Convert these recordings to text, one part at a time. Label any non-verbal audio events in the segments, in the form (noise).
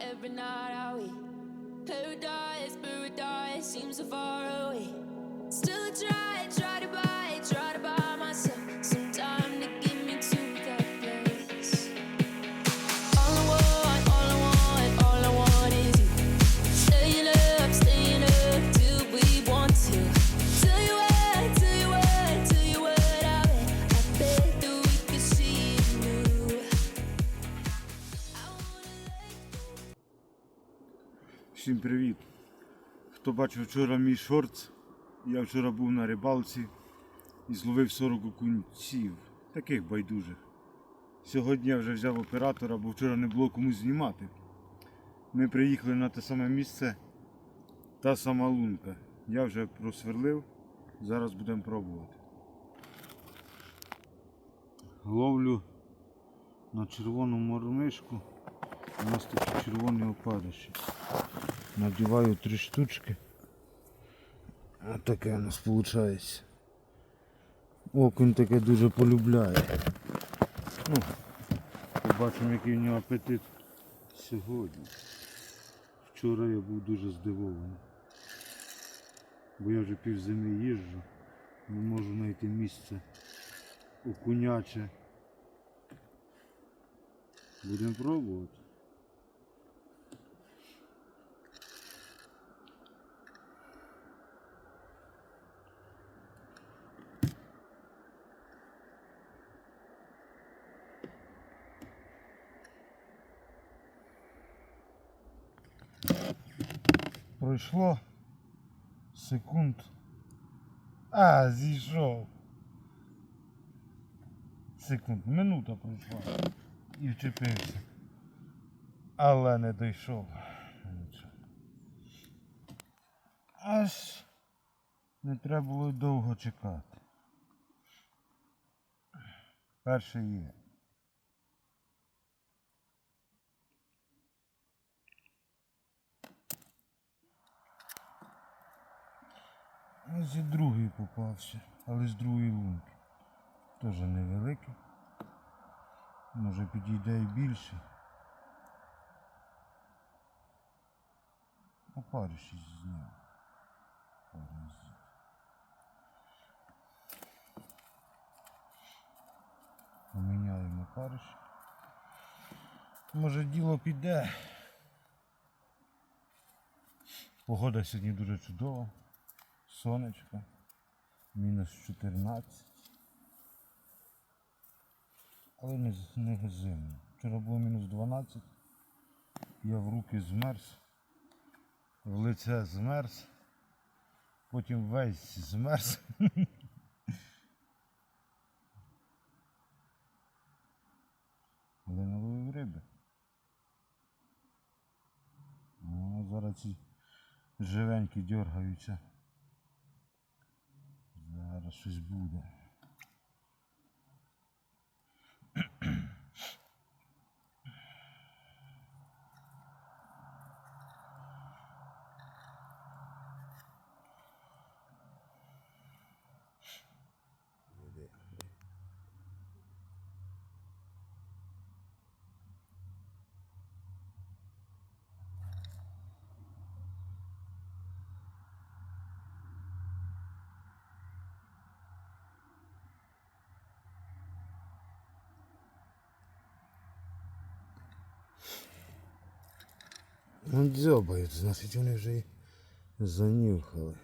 every night, are we? Paradise, paradise seems so far away. Всім привіт! Хто бачив вчора мій шортс, я вчора був на рибалці і зловив 40 окунців, таких байдужих. Сьогодні я вже взяв оператора, бо вчора не було кому знімати. Ми приїхали на те саме місце, та сама лунка. Я вже просверлив, зараз будемо пробувати. Ловлю на червону мормишку. У нас такі червоні опариші. Надіваю три штучки. Таке у нас виходить. Окунь таке дуже полюбляє. Ну, побачимо, який в нього апетит сьогодні. Вчора я був дуже здивований. Бо я вже півзими їжджу, не можу знайти місце окуняче. Будемо пробувати. Пройшло секунд. А, зійшов. Секунд, минута пройшла. І вчепився. Але не дійшов. Аж не треба було довго чекати. Перше є. Ось і другий попався, але з другої лунки. Теж невеликий. Може підійде і більше. Опариші зняв. Паразит. Поміняємо опариші. Може діло піде. Погода сьогодні дуже чудова. Сонечко. Мінус 14. Але не, не зимно. Вчора було мінус 12. Я в руки змерз. В лице змерз. Потім весь змерз. Але наловив риби. О, зараз ці живенькі дергаються. Щось буде. Ну, дзьобають, значить вони вже й занюхали.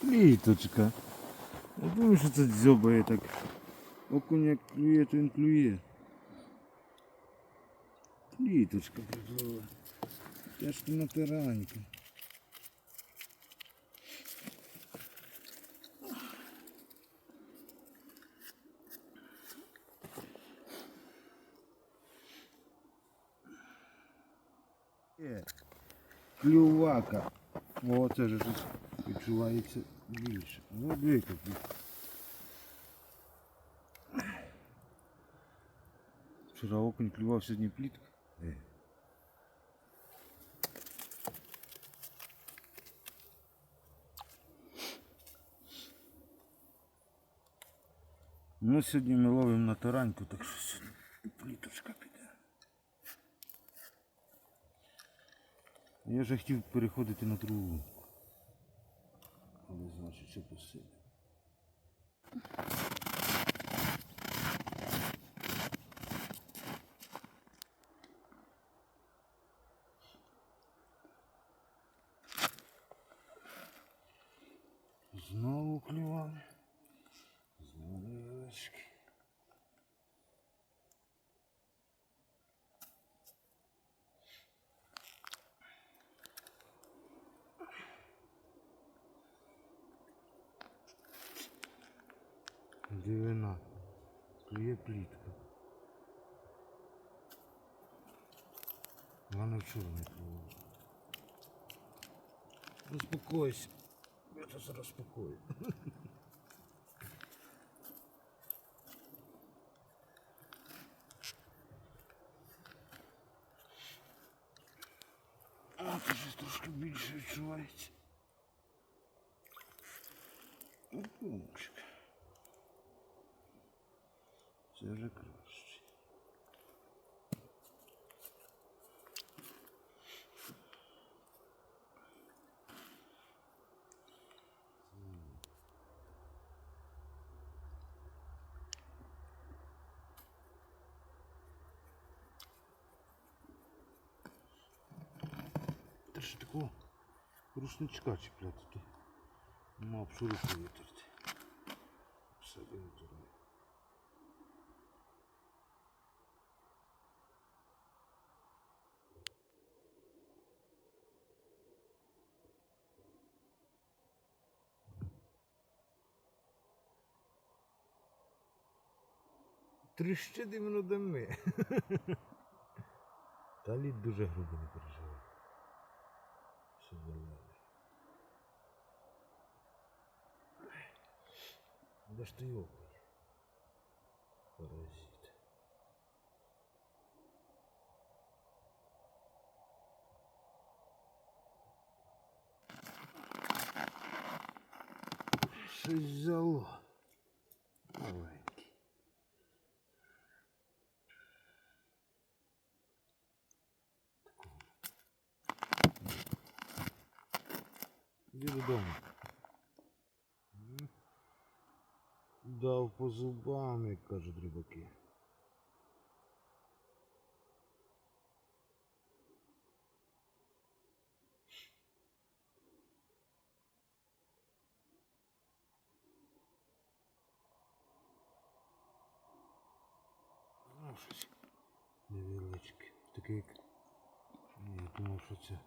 Кліточка. Я думаю, що це дзьобає так. Окунь як клює, то він клює. Кліточка приплила. Тяжко на тараньку. Клювака. О, це ж щось відчувається більше. Ну, викопі. Вчора окунь клював, сьогодні плітка. Е. Ну, сьогодні ми ловимо на тараньку, так що сьогодні Я вже хотів переходити на другу. Але значить, що посилю. Знову клювали. Знову невеличкі. Дивина. Клює плітка. Вона вчора не клювала. Успокойся. Я це зараз спокою. (laughs) А, це щось трошки більше відчувається. Окунчик. Це вже краще. Ж такого рушничка чіпляти, нема б шуруку витерти. Все витерли. Тріщить іменно дими. (laughs) Та лід дуже грубо не переживає. Все нормально. Де ж ти окунь? Паразит. Щось взяло. Маленький. Іди додому. М. Дав по зубам, як кажуть рибаки. Ну, щось невеличке. Таке як. Ні, я думав, що це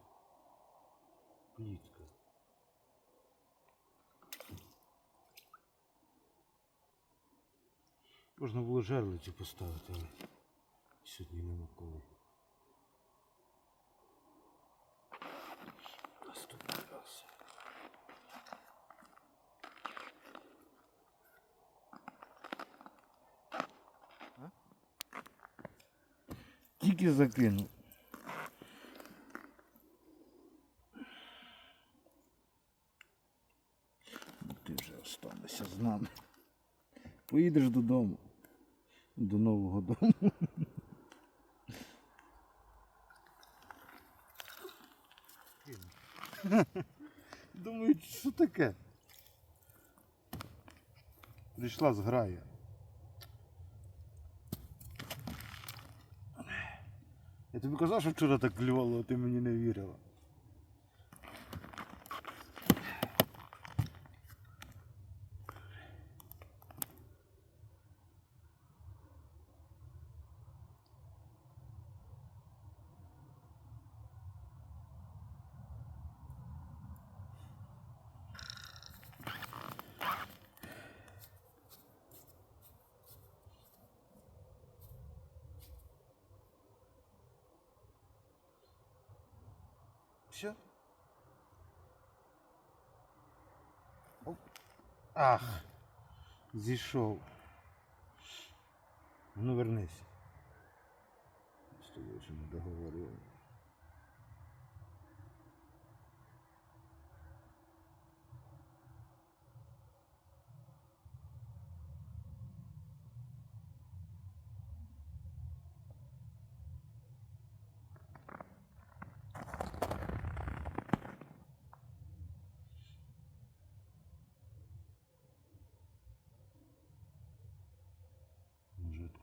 плітка. Можна було жерлицю поставити, але сьогодні нема коли. Наступний раз. Тільки закинув. Ти вже останешся з нами. Поїдеш додому. До нового дому. Думаю, що таке? Прийшла зграя. Я тобі казав, що вчора так клювало, а ти мені не вірила. Все? Ах, зійшов. Ну вернись. З тобою ще не договорили.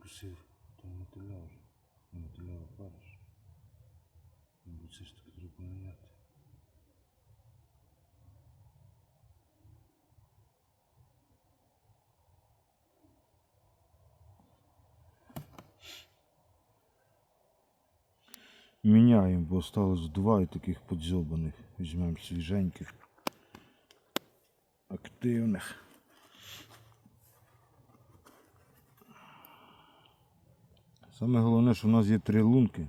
Вкусив, то мотиля. Не мотиля, опариш. Мабуть, все ж таки треба поміняти. Міняємо, бо осталось два і таких подзьобаних. Візьмемо свіженьких, активних. Саме головне, що в нас є три лунки.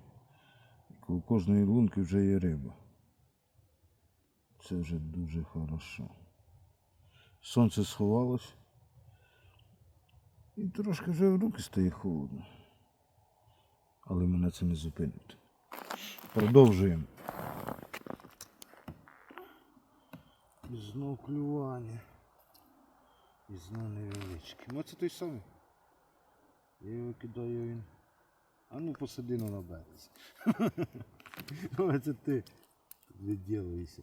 У кожної лунки вже є риба. Це вже дуже хорошо. Сонце сховалось. І трошки вже в руки стає холодно. Але мене це не зупинить. Продовжуємо. І знов клювання. І знов. Ну це той самий. Я його кидаю він. А ну посади ну на березі. (laughs) Оце ти відділуєшся.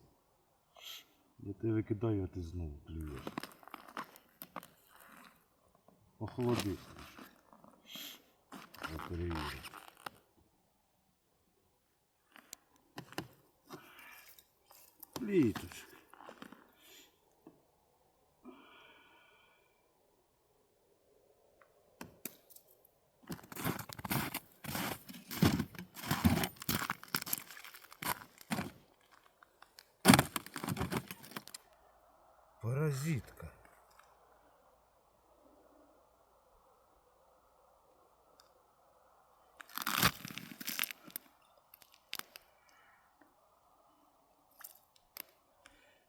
Я тебе викидаю, а ти знову клюєш. Охолоди. трошки. Я перевірю. Пліточка. Паразитка.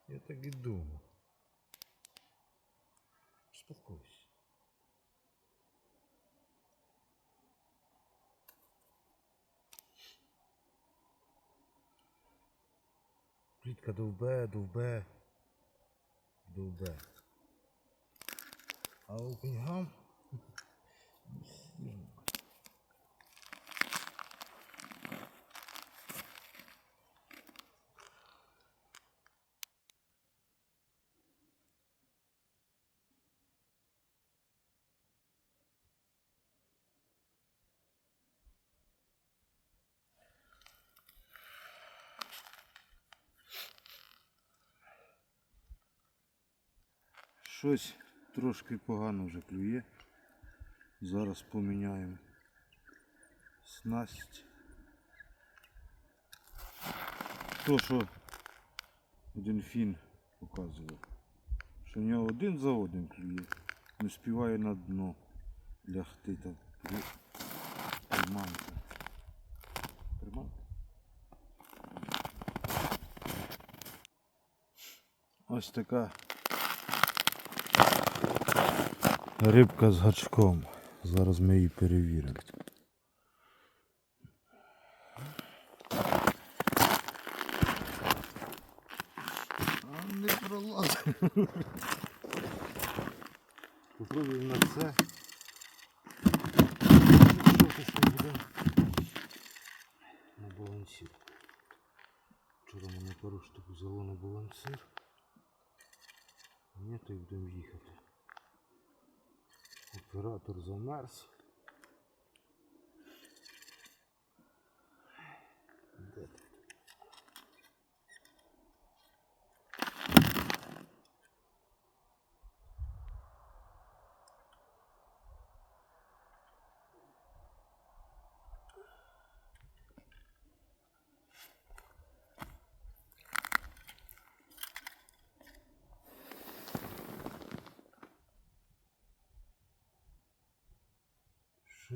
Я так і думав. Успокойся. Плітка довбе, довбе, довбе. А окуньгам Щось трошки погано вже клює. Зараз поміняємо снасть. То, що один фін показував, що в нього один за одним клює, не співає на дно лягти та при- приманка. Приманка? Ось така Рибка з гачком. Зараз ми її перевіримо. А не пролазить. Попробуємо на це. На балансір. Вчора мене пару штук взяло на балансир. Ні, то й будемо їхати. Оператор замерз.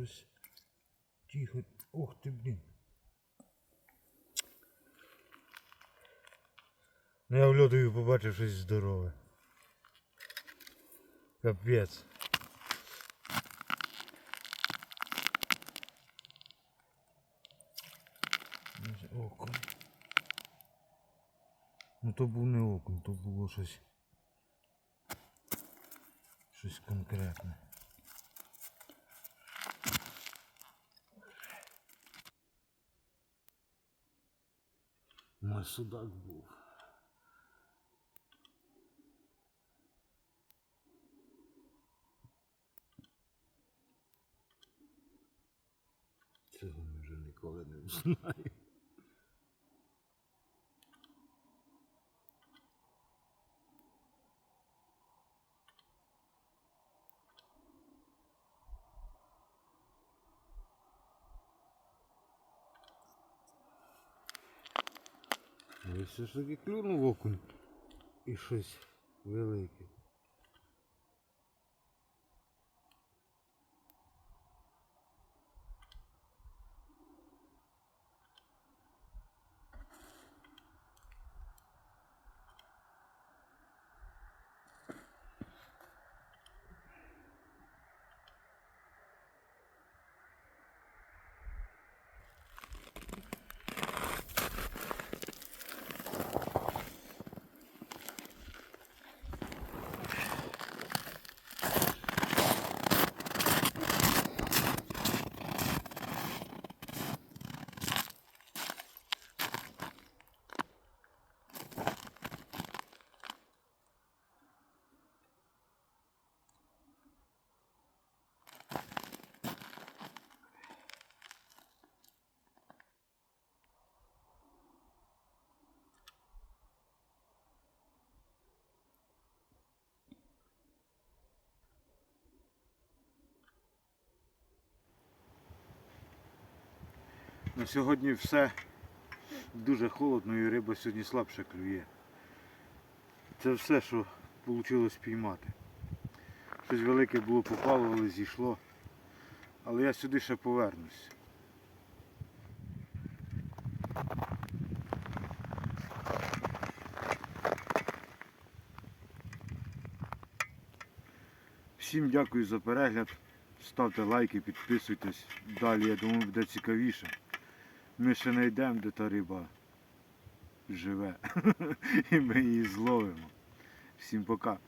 Щось тихо. Ох ти, блін. Ну я в льодові побачив щось здорове. Капець. Може, Окунь. Ну то був не окунь, то було щось. Щось конкретне. Ой, судак був. Цього ми вже ніколи не знаємо. Все ж таки клюнув окунь і щось велике. На сьогодні все дуже холодно і риба сьогодні слабше клює. Це все, що вийшло спіймати. Щось велике було попало, але зійшло. Але я сюди ще повернусь. Всім дякую за перегляд. Ставте лайки, підписуйтесь. Далі, я думаю, буде цікавіше. Ми ще не йдемо, де та риба живе. (laughs) І ми її зловимо. Всім пока.